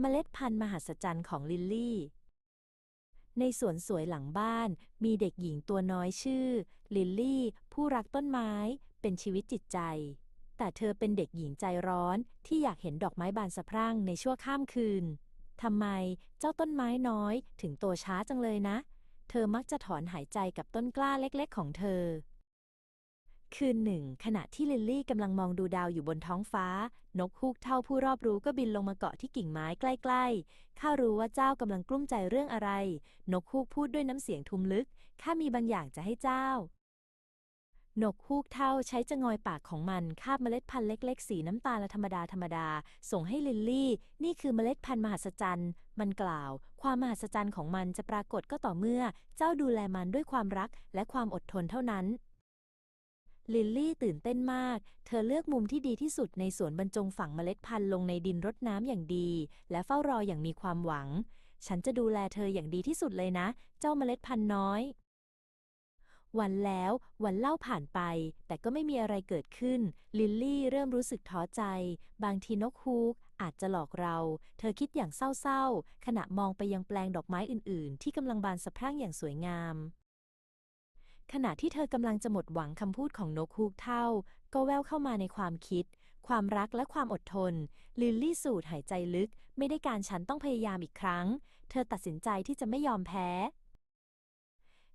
เมล็ดพันธุ์มหัศจรรย์ของลิลลี่ ในสวนสวยหลังบ้าน มีเด็กหญิงตัวน้อยชื่อ ลิลลี่ ผู้รักต้นไม้ เป็นชีวิตจิตใจ แต่เธอเป็นเด็กหญิงใจร้อนที่อยากเห็นดอกไม้บานสะพรั่งในชั่วข้ามคืนทำไมเจ้าต้นไม้น้อยถึงโตช้าจังเลยนะ เธอมักจะถอนหายใจกับต้นกล้าเล็กๆของเธอ คืนหนึ่ง ขณะที่ลิลลี่กำลังมองดูดาวอยู่บนท้องฟ้า นกฮูกเท่าผู้รอบรู้ก็บินลงมาเกาะที่กิ่งไม้ใกล้ๆ ข้ารู้ว่าเจ้ากำลังกลุ้มใจเรื่องอะไร นกฮูกพูดด้วยน้ำเสียงทุ้มลึก ข้ามีบางอย่างจะให้เจ้า นกฮูกเท่าใช้จะงอยปากของมันคาบเมล็ดพันธุ์เล็กๆ สีน้ำตาลธรรมดาธรรมดา ส่งให้ลิลลี่ นี่คือเมล็ดพันธุ์มหัศจรรย์ มันกล่าว ความมหัศจรรย์ของมันจะปรากฏก็ต่อเมื่อ เจ้าดูแลมันด้วยความรักและความอดทนเท่านั้น ลิลลี่ตื่นเต้นมาก เธอเลือกมุมที่ดีที่สุดในสวนบรรจงฝังเมล็ดพันธุ์ลงในดินรดน้ำอย่างดี และเฝ้ารออย่างมีความหวัง ฉันจะดูแลเธออย่างดีที่สุดเลยนะ เจ้าเมล็ดพันธุ์น้อย วันแล้ววันเล่าผ่านไป แต่ก็ไม่มีอะไรเกิดขึ้น ลิลลี่เริ่มรู้สึกท้อใจ บางทีนกฮูกอาจจะหลอกเรา เธอคิดอย่างเศร้าๆ ขณะมองไปยังแปลงดอกไม้อื่นๆ ที่กำลังบานสะพรั่งอย่างสวยงาม ขณะที่เธอกำลังจะหมดหวังคำพูดของนกฮูกเท่า ก็แววเข้ามาในความคิด ความรักและความอดทน ลิลลี่สูดหายใจลึก ไม่ได้การฉันต้องพยายามอีกครั้ง เธอตัดสินใจที่จะไม่ยอมแพ้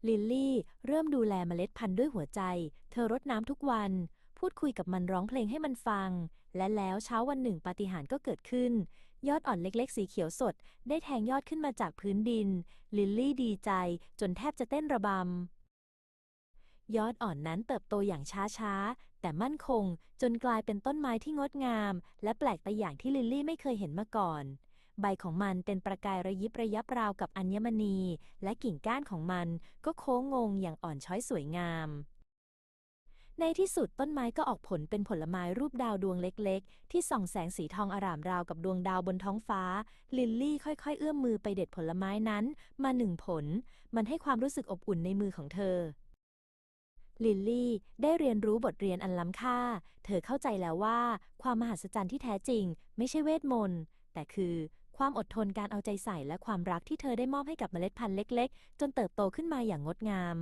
ลิลลี่เริ่มดูแลเมล็ดพันธุ์ด้วยหัวใจ เธอรดน้ำทุกวัน พูดคุยกับมันร้องเพลงให้มันฟัง และแล้วเช้าวันหนึ่งปาฏิหาริย์ก็เกิดขึ้น ยอดอ่อนเล็กๆ สีเขียวสด ได้แทงยอดขึ้นมาจากพื้นดิน ลิลลี่ดีใจ จนแทบจะเต้นระบำ ยอดอ่อนนั้นเติบโตอย่างช้าๆ แต่มั่นคง จนกลายเป็นต้นไม้ที่งดงาม และแปลกไปอย่างที่ลิลลี่ไม่เคยเห็นมาก่อน ใบของมันเป็นประกายระยิบระยับราวกับอัญมณี และกิ่งก้านของมันก็โค้งงงอย่างอ่อนช้อยสวยงาม ในที่สุดต้นไม้ก็ออกผลเป็นผลไม้รูปดาวดวงเล็กๆ ที่ส่องแสงสีทองอร่ามราวกับดวงดาวบนท้องฟ้า ลิลลี่ค่อยๆ เอื้อมมือไปเด็ดผลไม้นั้น มาหนึ่งผล มันให้ความรู้สึกอบอุ่นในมือของเธอ ลิลลี่ได้เรียนรู้บทเรียนอันล้ำค่า เธอเข้าใจแล้วว่า ความมหัศจรรย์ที่แท้จริง ไม่ใช่เวทมนต์ แต่คือความอดทนการเอาใจใส่และความรักที่เธอได้มอบให้กับเมล็ดพันธุ์เล็ก ๆ จนเติบโตขึ้นมาอย่างงดงาม